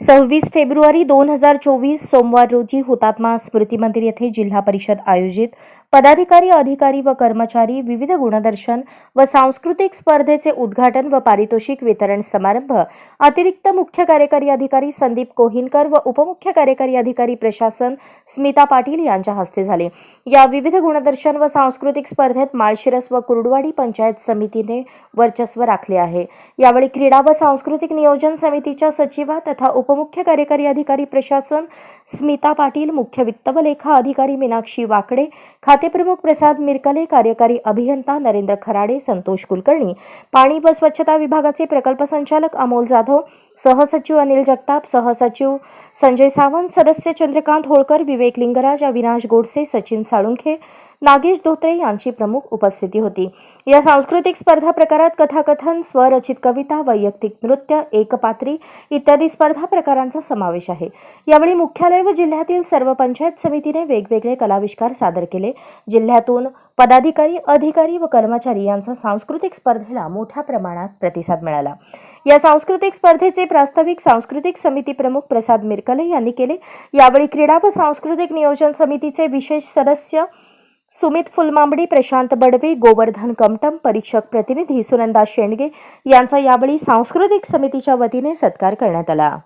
सव्वीस फेब्रुवारी दोन हजार चोवीस सोमवार रोजी हुतात्मा स्मृती मंदिर येथे जिल्हा परिषद आयोजित पदाधिकारी अधिकारी व कर्मचारी विविध गुणदर्शन व सांस्कृतिक स्पर्धेचे उद्घाटन व पारितोषिक वितरण समारंभ. अतिरिक्त मुख्य कार्यकारी अधिकारी संदीप कोहिनकर व उपमुख्य कार्यकारी अधिकारी प्रशासन स्मिता पाटील यांच्या हस्ते झाले. या विविध गुणदर्शन व सांस्कृतिक स्पर्धेत माळशिरस व कुर्डवाडी पंचायत समितीने वर्चस्व राखले आहे. यावेळी क्रीडा व सांस्कृतिक नियोजन समितीच्या सचिवा तथा उपमुख्य कार्यकारी अधिकारी प्रशासन स्मिता पाटील मुख्य वित्त व लेखा अधिकारी मीनाक्षी वाकडे खातेप्रमुख प्रसाद मिरकले कार्यकारी अभियंता नरेंद्र खराडे संतोष कुलकर्णी पाणी व स्वच्छता विभागाचे प्रकल्प संचालक अमोल जाधव सहसचिव अनिल जगताप सहसचिव संजय सावंत सदस्य चंद्रकांत होळकर विवेक लिंगराज अविनाश गोडसे सचिन साळुंखे नागेश धोत्रे यांची प्रमुख उपस्थिती होती. या सांस्कृतिक स्पर्धा प्रकारात कथाकथन स्वरचित कविता वैयक्तिक नृत्य एकपात्री इत्यादी स्पर्धा प्रकारांचा समावेश आहे. यावेळी मुख्यालय व जिल्ह्यातील सर्व पंचायत समितीने वेगवेगळे कलाविष्कार सादर केले. जिल्ह्यातून पदाधिकारी अधिकारी व कर्मचारी यांचा सांस्कृतिक स्पर्धेला मोठ्या प्रमाणात प्रतिसाद मिळाला. या सांस्कृतिक स्पर्धेचे प्रास्ताविक सांस्कृतिक समिती प्रमुख प्रसाद मिरकले यांनी केले. यावेळी क्रीडा व सांस्कृतिक नियोजन समितीचे विशेष सदस्य सुमित फुलमांबडी प्रशांत बडवे गोवर्धन कमटम परीक्षक प्रतिनिधी सुनंदा शेंडगे यांचा यावेळी सांस्कृतिक समितीच्या वतीने सत्कार करण्यात आला